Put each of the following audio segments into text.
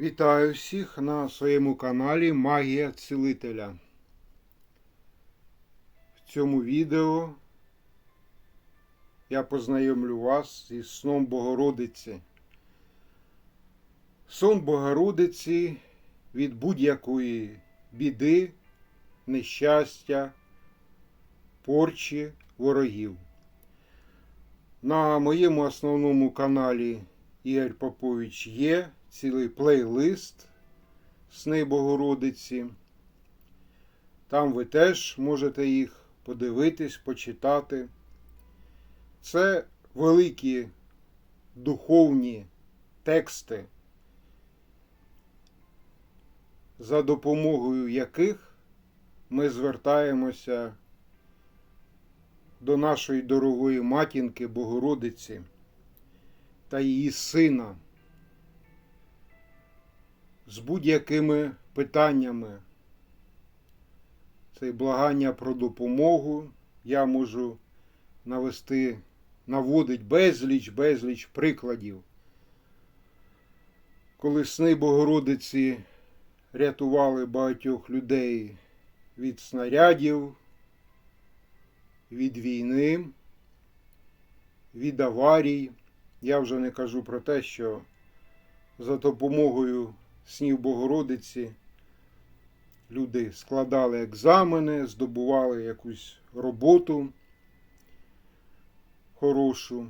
Вітаю всіх на своєму каналі Магія Цілителя. В цьому відео я познайомлю вас зі сном Богородиці. Сон Богородиці від будь-якої біди, нещастя, порчі ворогів. На моєму основному каналі Ігор Попович є цілий плейлист Сни Богородиці. Там ви теж можете їх подивитись, почитати. Це великі духовні тексти, за допомогою яких ми звертаємося до нашої дорогої матінки Богородиці та її сина з будь-якими питаннями. Це благання про допомогу. Я можу навести, наводить безліч, безліч прикладів. Коли сни Богородиці рятували багатьох людей від снарядів, від війни, від аварій. Я вже не кажу про те, що за допомогою снів Богородиці люди складали екзамени, здобували якусь роботу хорошу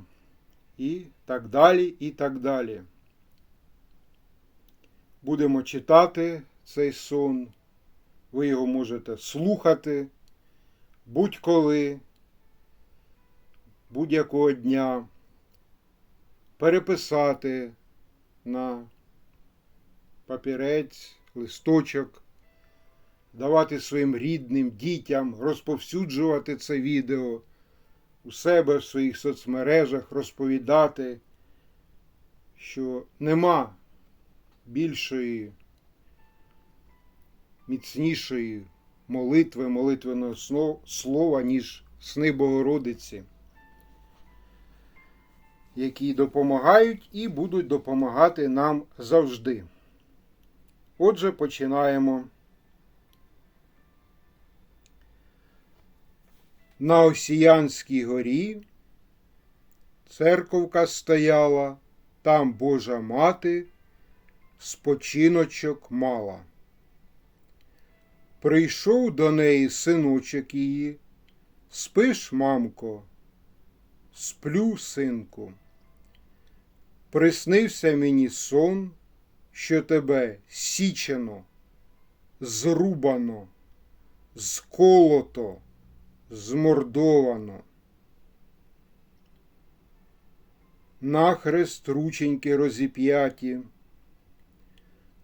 і так далі, і так далі. Будемо читати цей сон. Ви його можете слухати будь-коли, будь-якого дня, переписати на папірець, листочок, давати своїм рідним, дітям, розповсюджувати це відео у себе в своїх соцмережах, розповідати, що нема більшої, міцнішої молитви, молитвеного слова, ніж сни Богородиці, які допомагають і будуть допомагати нам завжди. Отже, починаємо. На Осіянській горі церковка стояла, там Божа мати спочиночок мала. Прийшов до неї синочок її, спиш, мамко, сплю, синку. Приснився мені сон що тебе січено, зрубано, сколото, змордовано. Нахрест рученьки розіп'яті,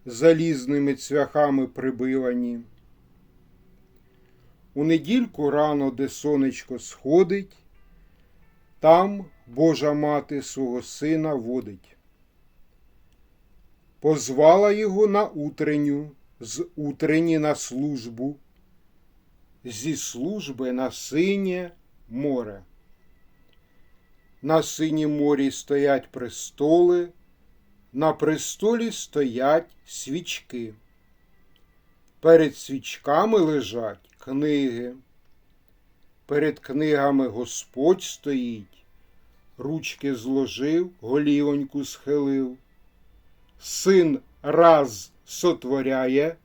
залізними цвяхами прибивані. У недільку рано, де сонечко сходить, там Божа мати свого сина водить позвала його на утренню, з утрені на службу, зі служби на синє море. На синім морі стоять престоли, на престолі стоять свічки. Перед свічками лежать книги. Перед книгами Господь стоїть, ручки зложив, голівоньку схилив син раз сотворяє,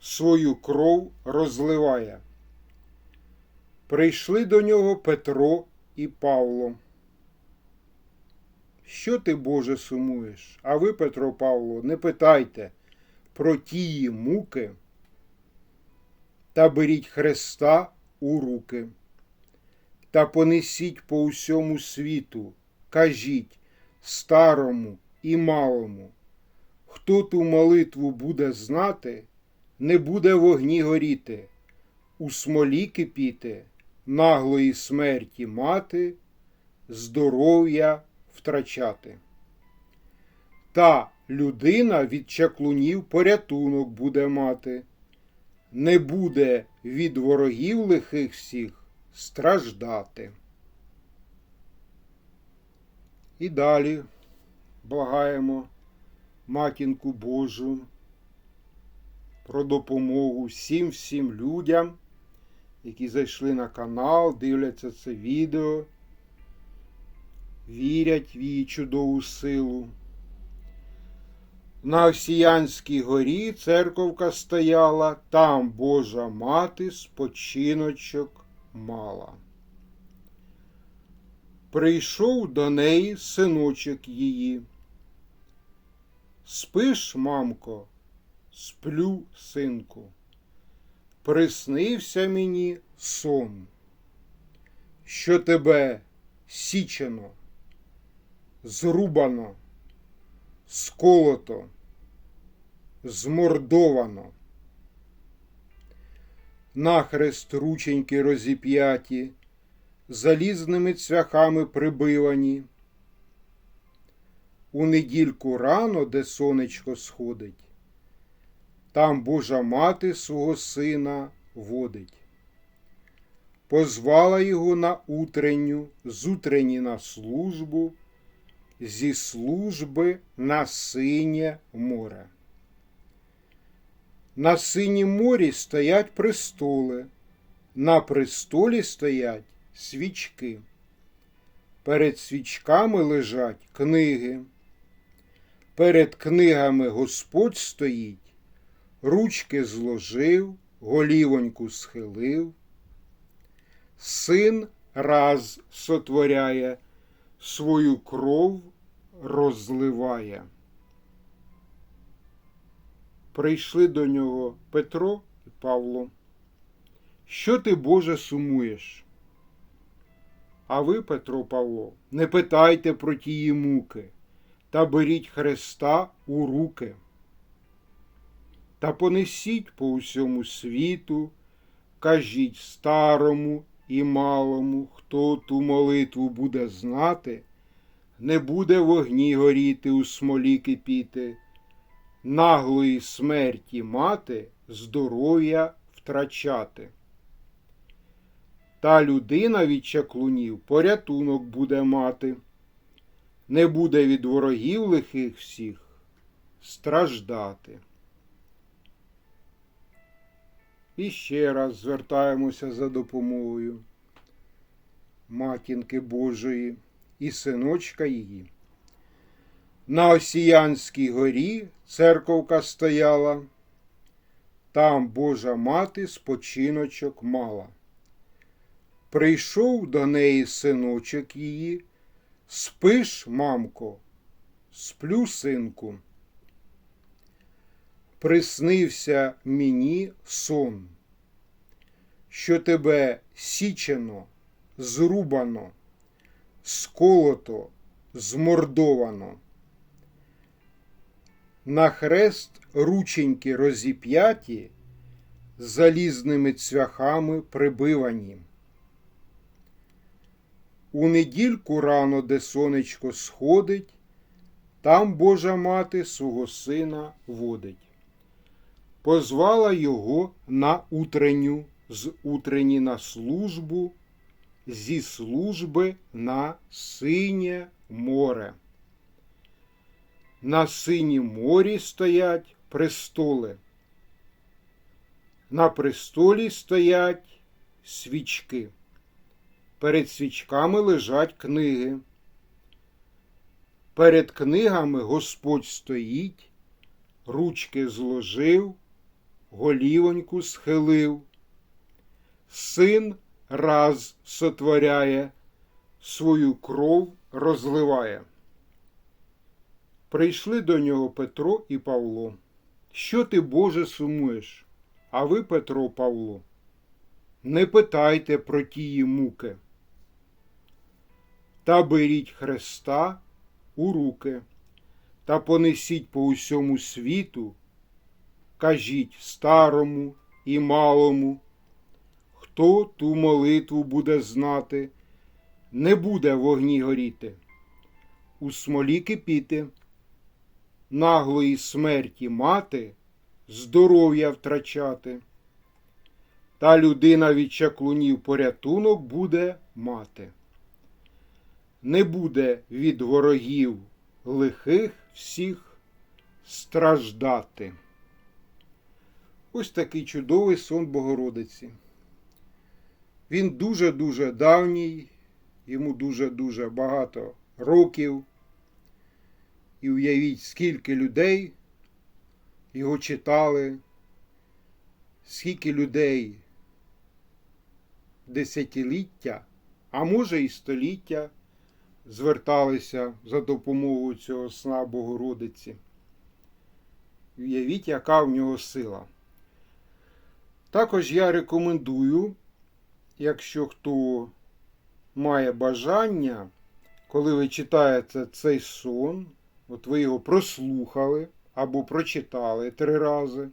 свою кров розливає. Прийшли до нього Петро і Павло. Що ти, Боже, сумуєш? А ви, Петро Павло, не питайте про тії муки та беріть Христа у руки та понесіть по усьому світу, кажіть старому і малому. Хто ту молитву буде знати, не буде вогні горіти, у смолі кипіти, наглої смерті мати, здоров'я втрачати. Та людина від чаклунів порятунок буде мати, не буде від ворогів лихих всіх страждати. І далі благаємо матінку Божу про допомогу всім всім людям, які зайшли на канал, дивляться це відео, вірять в її чудову силу. На Осіянській горі церковка стояла, там Божа мати спочиночок мала. Прийшов до неї синочок її. Спиш, мамко, сплю, синку. Приснився мені сон, що тебе січено, зрубано, сколото, змордовано. Нахрест рученьки розіп'яті, залізними цвяхами прибивані. У недільку рано, де сонечко сходить, там Божа мати свого сина водить. Позвала його на утренню, з утрені на службу, зі служби на синє море. На синім морі стоять престоли, на престолі стоять свічки. Перед свічками лежать книги. Перед книгами Господь стоїть, ручки зложив, голівоньку схилив. Син раз сотворяє, свою кров розливає. Прийшли до нього Петро і Павло. Що ти, Боже, сумуєш? А ви, Петро Павло, не питайте про тії муки, та беріть Христа у руки. Та понесіть по усьому світу, кажіть старому і малому, хто ту молитву буде знати, не буде вогні горіти у смолі кипіти, наглої смерті мати, здоров'я втрачати. Та людина від чаклунів порятунок буде мати, не буде від ворогів лихих всіх страждати. І ще раз звертаємося за допомогою матінки Божої і синочка її. На Осіянській горі церковка стояла, там Божа мати спочиночок мала. Прийшов до неї синочок її, спиш, мамко, сплю, синку. Приснився мені сон, що тебе січено, зрубано, сколото, змордовано. На хрест рученьки розіп'яті, залізними цвяхами прибивані. У недільку рано, де сонечко сходить, там Божа мати свого сина водить. Позвала його на утренню, з утрені на службу, зі служби на синє море. На синім морі стоять престоли. На престолі стоять свічки. Перед свічками лежать книги. Перед книгами Господь стоїть, ручки зложив, голівоньку схилив. Син раз сотворяє, свою кров розливає. Прийшли до нього Петро і Павло. Що ти, Боже, сумуєш? А ви, Петро, Павло, не питайте про тії муки та беріть Христа у руки та понесіть по усьому світу, кажіть старому і малому, хто ту молитву буде знати, не буде вогні горіти, у смолі кипіти, наглої смерті мати, здоров'я втрачати. Та людина від чаклунів порятунок буде мати не буде від ворогів лихих всіх страждати. Ось такий чудовий сон Богородиці. Він дуже-дуже давній, йому дуже-дуже багато років. І уявіть, скільки людей його читали, скільки людей десятиліття, а може і століття зверталися за допомогою цього сна Богородиці. Уявіть, яка в нього сила. Також я рекомендую, якщо хто має бажання, коли ви читаєте цей сон, от ви його прослухали або прочитали три рази,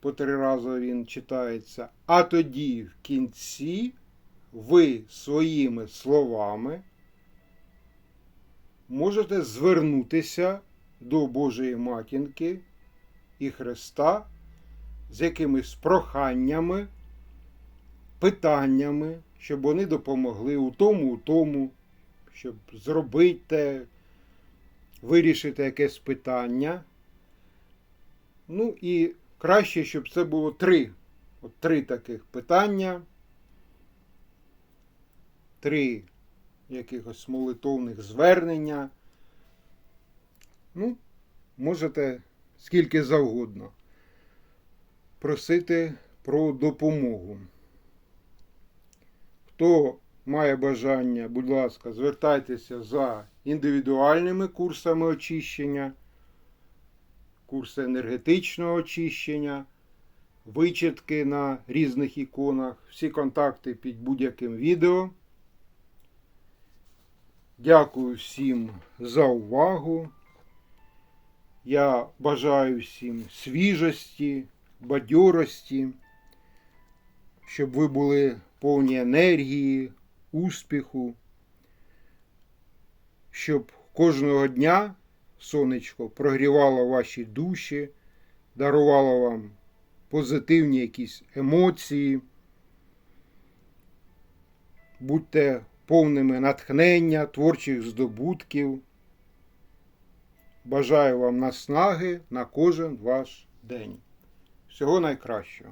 по три рази він читається, а тоді в кінці ви своїми словами можете звернутися до Божої матінки і Христа з якимись проханнями, питаннями, щоб вони допомогли у тому, у тому, щоб зробити, вирішити якесь питання. Ну і краще, щоб це було три. От три таких питання, три якихось молитовних звернення. Ну, можете скільки завгодно просити про допомогу. Хто має бажання, будь ласка, звертайтеся за індивідуальними курсами очищення, курси енергетичного очищення, вичитки на різних іконах, всі контакти під будь-яким відео. Дякую всім за увагу. Я бажаю всім свіжості, бадьорості, щоб ви були повні енергії, успіху, щоб кожного дня сонечко прогрівало ваші душі, дарувало вам позитивні якісь емоції. Будьте повними натхнення, творчих здобутків. Бажаю вам наснаги на кожен ваш день. Всього найкращого.